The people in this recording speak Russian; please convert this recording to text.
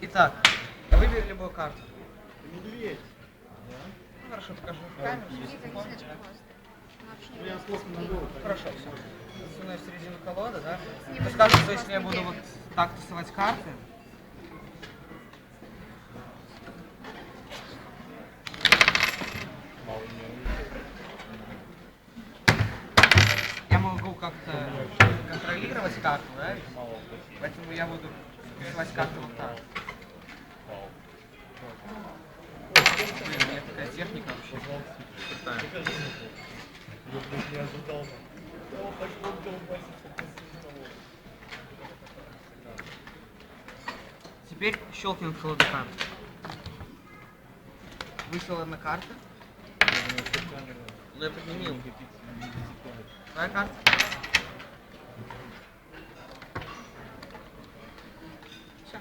Итак, выбери любую карту. Медведь. Ну, хорошо, покажу в камеру. Ну. Хорошо, все. Засуну в середину колоды, да? Буду скажете, что если я буду вот так тусовать карты, я могу как-то контролировать карту, да? Поэтому я буду тусовать карты вот так. Теперь щелкнем холодока. Вышла одна карта. Но я поднимил. Вторая карта. Все.